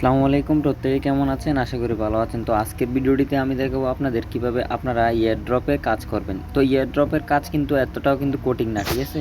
আসসালামু আলাইকুম, প্রত্যেকে কেমন আছেন? আশা করি ভালো আছেন। তো আজকের ভিডিওটিতে আমি দেখাবো আপনাদের কীভাবে আপনারা ইয়ার ড্রপে কাজ করবেন। তো ইয়ার ড্রপের কাজ কিন্তু এতটাও কিন্তু কোটিং না, ঠিক আছে?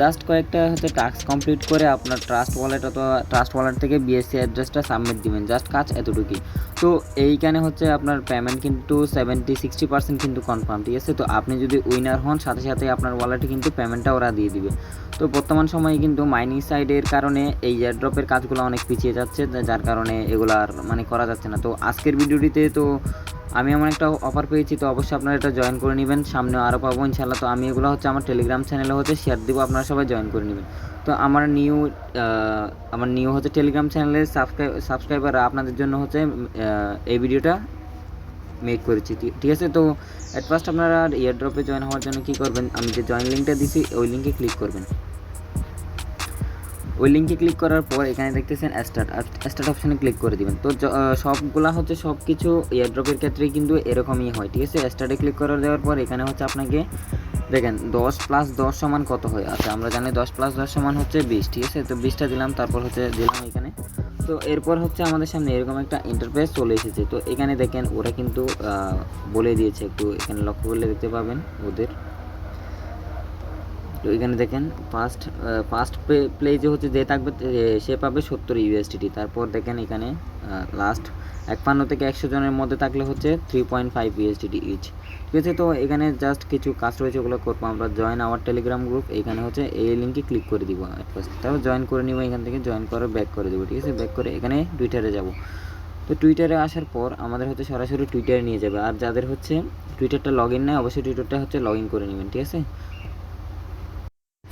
জাস্ট কয়েকটা হচ্ছে টাস্ক কমপ্লিট করে আপনার ট্রাস্ট ওয়ালেট অথবা ট্রাস্ট ওয়ালেট থেকে বিএসসি অ্যাড্রেসটা সাবমিট দিবেন। জাস্ট কাজ এতটুকুই। তো এইখানে হচ্ছে আপনার পেমেন্ট কিন্তু সেভেন্টি সিক্সটি পার্সেন্ট কিন্তু কনফার্ম ঠিক আছে? তো আপনি যদি উইনার হন, সাথে সাথে আপনার ওয়ালেটে কিন্তু পেমেন্টটা ওরা দিয়ে দিবে। তো বর্তমান সময়ে কিন্তু মাইনিং সাইডের কারণে এই এয়ারড্রপের কাজগুলো অনেক পিছিয়ে যাচ্ছে, যার কারণে এগুলো আর মানে করা যাচ্ছে না। তো আজকের ভিডিওটিতে তো আমি এমন একটা অফার পেয়েছি, তো অবশ্যই আপনারা এটা জয়েন করে নেবেন। সামনে আরও পাবো ইনশাল্লাহ তো আমি এগুলো হচ্ছে আমার টেলিগ্রাম চ্যানেলে হচ্ছে শেয়ার দিব, আপনারা সবাই জয়েন করে নেবেন। তো আমার নিউ আমার নিউ হচ্ছে টেলিগ্রাম চ্যানেলের সাবস্ক্রাইব সাবস্ক্রাইবার আপনাদের জন্য হচ্ছে এই ভিডিওটা মেক করেছি। ঠিক- আছে? তো অ্যাট ফার্স্ট আপনারা এয়ারড্রপে জয়েন হওয়ার জন্য কী করবেন? আমি যে জয়েন লিঙ্কটা দিছি, ওই লিঙ্কে ক্লিক করবেন। ওই লিঙ্কে ক্লিক করার পর এখানে দেখতেছেন স্টার্ট স্টার্ট অপশানে ক্লিক করে দিবেন। তো সবগুলা হচ্ছে সব কিছু এয়ারড্রপের ক্ষেত্রে কিন্তু এরকমই হয়, ঠিক আছে? স্টার্টে ক্লিক করে দেওয়ার পর এখানে হচ্ছে আপনাকে দেখেন দশ প্লাস দশ সমান কত হয়? আচ্ছা আমরা জানি দশ প্লাস দশ সমান হচ্ছে বিশ, ঠিক আছে? তো বিশটা দিলাম, তারপর হচ্ছে দিলাম এখানে। তো এরপর হচ্ছে আমাদের সামনে এরকম একটা ইন্টারফেস চলে এসেছে। তো এখানে দেখেন ওরা কিন্তু বলে দিয়েছে, একটু এখানে লক্ষ্য করলে দেখতে পাবেন ওদের। তো এখানে দেখেন ফার্স্ট ফার্স্ট প্লেজে হচ্ছে যে থাকবে সে পাবে সত্তর ইউএসডিটি তারপর দেখেন এখানে লাস্ট একপান্ন থেকে একশো জনের মধ্যে থাকলে হচ্ছে three point five USDT each ঠিক আছে, তো এখানে জাস্ট কিছু কাজ রয়েছে ওগুলো করব আমরা। জয়েন আওয়ার টেলিগ্রাম গ্রুপ এখানে হচ্ছে এই লিঙ্কে ক্লিক করে দিব ফার্স্ট তারপর জয়েন করে নিব, এখান থেকে জয়েন করে ব্যাক করে দেবো, ঠিক আছে? ব্যাক করে এখানে টুইটারে যাব। তো টুইটারে আসার পর আমাদের হচ্ছে সরাসরি টুইটারে নিয়ে যাবে। আর যাদের হচ্ছে টুইটারটা লগ ইন নেয় অবশ্যই টুইটারটা হচ্ছে লগ ইন করে নেবেন, ঠিক আছে?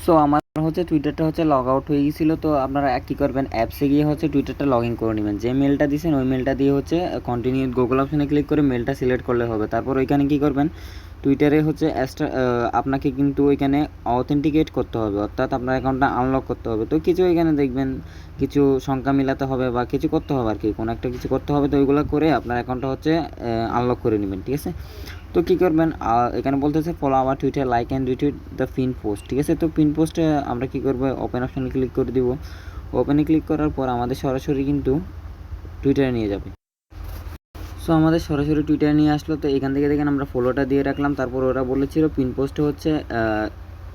সো আমার হচ্ছে টুইটারটা হচ্ছে লগ আউট হয়ে গিয়েছিল তো আপনারা কী করবেন অ্যাপসে গিয়ে হচ্ছে টুইটারটা লগ ইন করে নেবেন। যে মেলটা দিয়েছেন ওই মেলটা দিয়ে হচ্ছে কন্টিনিউ গুগল অপশনে ক্লিক করে মেলটা সিলেক্ট করলে হবে। তারপর ওইখানে কী করবেন টুইটারে হচ্ছে আপনাকে কিন্তু ওইখানে অথেন্টিকেট করতে হবে। অর্থাৎ আপনার অ্যাকাউন্টটা আনলক করতে হবে। তো কিছু এখানে দেখবেন, কিছু সংখ্যা মিলাতে হবে বা কিছু করতে হবে আর কি কোনো একটা কিছু করতে হবে, তো ওইগুলো করে আপনার অ্যাকাউন্টটা হচ্ছে আনলক করে নেবেন, ঠিক আছে? তো কী করবেন এখানে বলতেছে ফলো আমার Twitter like and retweet the pin post ঠিক আছে? তো পিন পোস্টে আমরা কী করব ওপেন অপশানে ক্লিক করে দিব। ওপেনে ক্লিক করার পর আমাদের সরাসরি কিন্তু টুইটারে নিয়ে যাবে। সো আমাদের সরাসরি টুইটারে নিয়ে আসলো, তো এখান থেকে দেখেন আমরা ফলোটা দিয়ে রাখলাম। তারপর ওরা বলেছিল পিন পোস্টে হচ্ছে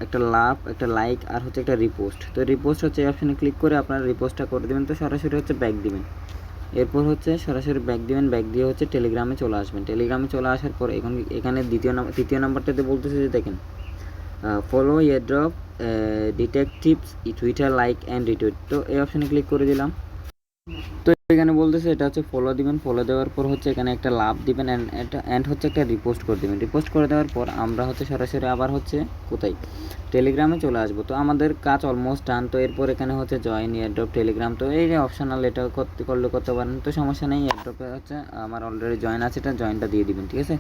একটা লাভ, একটা লাইক আর হচ্ছে একটা রিপোস্ট তো রিপোস্ট হচ্ছে এই অপশানে ক্লিক করে আপনারা রিপোস্টটা করে দেবেন, তো সরাসরি হচ্ছে ব্যাক দিবেন। এরপর হচ্ছে সরাসরি ব্যাক দিবেন ব্যাক দিয়ে হচ্ছে টেলিগ্রামে চলে আসবেন। টেলিগ্রামে চলে আসার পর এখন এখানে দ্বিতীয় নাম্বার, তৃতীয় নাম্বারটাতে বলতেছে যে দেখেন follow airdrop detectives Twitter like and retweet তো এই অপশানে ক্লিক করে দিলাম। তো এখানে বলতেছে, এটা হচ্ছে ফলো দিবেন ফলো দেওয়ার পর হচ্ছে এখানে একটা লাভ দিবেন অ্যান্ড অ্যান্ড হচ্ছে একটা রিপোস্ট করে দিবেন। রিপোস্ট করে দেওয়ার পর আমরা হচ্ছে সরাসরি আবার হচ্ছে কোথায়? টেলিগ্রামে চলে আসব। তো আমাদের কাজ অলমোস্ট ডান তো এরপর এখানে হচ্ছে জয়েন এয়ারড্রপ টেলিগ্রাম তো এই যে অপশনাল এটা করতে, করলে করতে পারেন, তো সমস্যা নেই। এয়ারড্রপে হচ্ছে আমার অলরেডি জয়েন আছে, এটা জয়েনটা দিয়ে দিবেন, ঠিক আছে?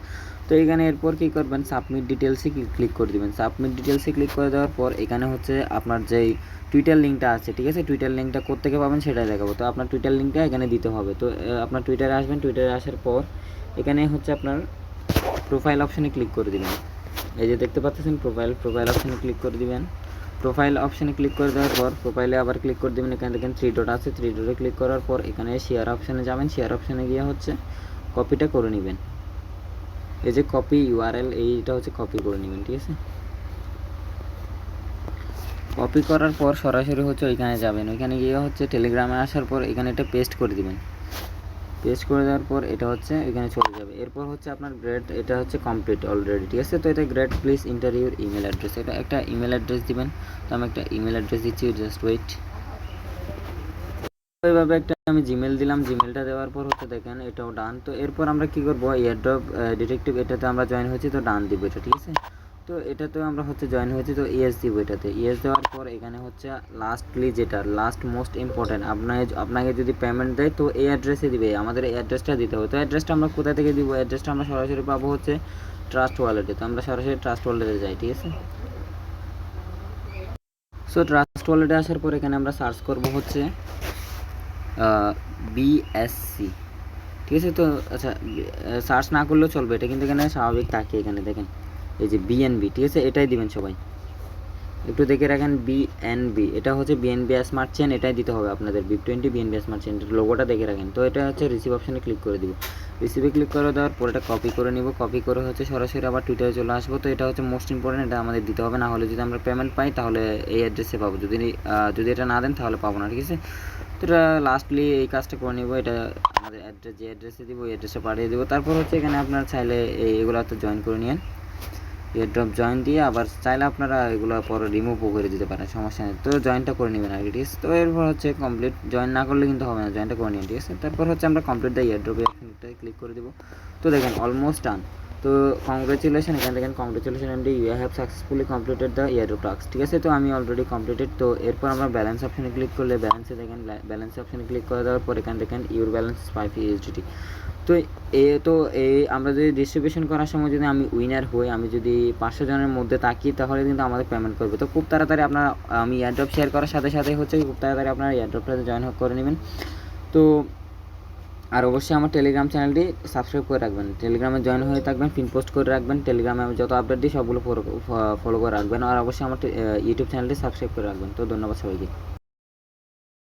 তো এখানে এরপর কী করবেন? সাবমিট ডিটেলসে ক্লিক করে দিবেন? সাবমিট ডিটেলসে ক্লিক করে দেওয়ার পর এখানে হচ্ছে আপনার যেই টুইটার লিঙ্কটা আছে, ঠিক আছে? টুইটার লিঙ্কটা কোথেকে পাবেন সেটাই দেখাবো। তো আপনার টুইটার লিঙ্কটা এখানে দিতে হবে। তো আপনার টুইটারে আসবেন টুইটারে আসার পর এখানে হচ্ছে আপনার প্রোফাইল অপশানে ক্লিক করে দিবেন। এই যে দেখতে পাচ্ছেন প্রোফাইল প্রোফাইল অপশানে ক্লিক করে দিবেন। প্রোফাইল অপশানে ক্লিক করে দেওয়ার পর প্রোফাইলে আবার ক্লিক করে দেবেন। এখানে দেখেন থ্রি ডট আছে থ্রি ডটে ক্লিক করার পর এখানে শেয়ার অপশানে যাবেন। শেয়ার অপশানে গিয়ে হচ্ছে কপিটা করে নেবেন। এই যে কপি ইউআরএল এইটা হচ্ছে কপি করে নেবেন, ঠিক আছে? কপি করার পর সরাসরি হচ্ছে ওইখানে যাবেন। ওইখানে গিয়ে হচ্ছে টেলিগ্রামে আসার পর এখানে এটা পেস্ট করে দিবেন। পেস্ট করে দেওয়ার পর এটা হচ্ছে এখানে চলে যাবে। এরপর হচ্ছে আপনার গ্রেড এটা হচ্ছে কমপ্লিট অলরেডি ঠিক আছে? তো এটা গ্রেড প্লিজ ইন্টারভিউর ইমেল অ্যাড্রেস এটা একটা ইমেল অ্যাড্রেস দিবেন। তো আমি একটা ইমেল অ্যাড্রেস দিচ্ছি জাস্ট ওয়েট এইভাবে একটা আমি জিমেল দিলাম। জিমেলটা দেওয়ার পর হচ্ছে দেখেন, এটাও ডান তো এরপর আমরা কি করব? এয়ারড্রপ ডিটেকটিভ এটাতে আমরা জয়েন হয়েছি, তো ডান দিব এটা, ঠিক আছে? তো এটাতেও আমরা হচ্ছে জয়েন হয়েছি তো ইএস দিব এটাতে ইএস দেওয়ার পর এখানে হচ্ছে লাস্টলি যেটা লাস্ট মোস্ট ইম্পর্ট্যান্ট আপনাকে আপনাকে যদি পেমেন্ট দেয় তো এই অ্যাড্রেসে দিবে, আমাদের এই অ্যাড্রেসটা দিতে হবে। তো অ্যাড্রেসটা আমরা কোথা থেকে দিব? অ্যাড্রেসটা আমরা সরাসরি পাবো হচ্ছে ট্রাস্ট ওয়ালেটে তো আমরা সরাসরি ট্রাস্ট ওয়ালেটে যাই, ঠিক আছে? সো ট্রাস্ট ওয়ালেটে আসার পর এখানে আমরা সার্চ করব হচ্ছে বিএসসি ঠিক আছে? তো আচ্ছা সার্চ না করলেও চলবে, এটা কিন্তু এখানে স্বাভাবিক থাকে এখানে, দেখেন। এই যে বিএনবি ঠিক আছে? এটাই দিবেন সবাই। একটু দেখে রাখেন বিএনবি এটা হচ্ছে বিএনবি স্মার্ট চেন এটাই দিতে হবে আপনাদের। BEP twenty BNB smart chain লোগোটা দেখে রাখেন। তো এটা হচ্ছে রিসিভ অপশানে ক্লিক করে দিব। রিসিভে ক্লিক করে দেওয়ার পর এটা কপি করে নিব। কপি করে হচ্ছে সরাসরি আবার টুইটারে চলে আসব। তো এটা হচ্ছে মোস্ট ইম্পর্টেন্ট এটা আমাদের দিতে হবে। না হলে যদি আমরা পেমেন্ট পাই, তাহলে এই অ্যাড্রেসে পাবো। যদি যদি এটা না দেন, তাহলে পাবো না, ঠিক আছে? তো এটা লাস্টলি এই কাজটা করে নিব। এটা আমাদের অ্যাড্রেস যে অ্যাড্রেসে দিব, ওই অ্যাড্রেসে পাঠিয়ে দেবো। তারপর হচ্ছে এখানে আপনার চাইলে এই- এগুলোতে জয়েন করে নিন এয়ারড্রপ জয়েন দিয়ে আবার চাইলে আপনারা এগুলো পরে রিমুভও করে দিতে পারেন, সমস্যা নেই। তো জয়েনটা করে নেবেন আর ঠিক আছে? তো এরপর হচ্ছে কমপ্লিট জয়েন না করলে কিন্তু হবে না জয়েনটা করে নিন, ঠিক আছে? তারপর হচ্ছে আমরা কমপ্লিট দ্য এয়ারড্রপ এখানটায় ক্লিক করে দেবো। তো দেখেন অলমোস্ট ডান তো কংগ্রেচুলেশন এখান দেখেন congratulation MD you have successfully completed the airdrop task ঠিক আছে? তো আমি অলরেডি কমপ্লিটেড তো এরপর আমরা ব্যালেন্স অপশনে ক্লিক করলে ব্যালেন্সে দেখেন ব্যালেন্স অপশনে ক্লিক করে দেওয়ার পর এখানে দেখেন ইউর ব্যালেন্স ফাইভ ইউএসডিটি তো এ তো এই আমরা যদি ডিস্ট্রিবিউশন করার সময় যদি আমি উইনার হই, আমি যদি পাঁচশো জনের মধ্যে তাকি তাহলে কিন্তু আমাদের পেমেন্ট করবে। তো খুব তাড়াতাড়ি আপনারা, আমি এয়ারড্রপ শেয়ার করার সাথে সাথে হচ্ছে খুব তাড়াতাড়ি আপনারা এয়ারড্রপটাতে জয়েন করে নেবেন। তো আর অবশ্যই আমার টেলিগ্রাম চ্যানেলটি সাবস্ক্রাইব করে রাখবেন। টেলিগ্রামে জয়েন হয়ে থাকবেন পিন পোস্ট করে রাখবেন টেলিগ্রামে আমি যত আপডেট দিই, সবগুলো ফলো করে রাখবেন। আর অবশ্যই আমার ইউটিউব চ্যানেলটি সাবস্ক্রাইব করে রাখবেন। তো ধন্যবাদ সবাইকে।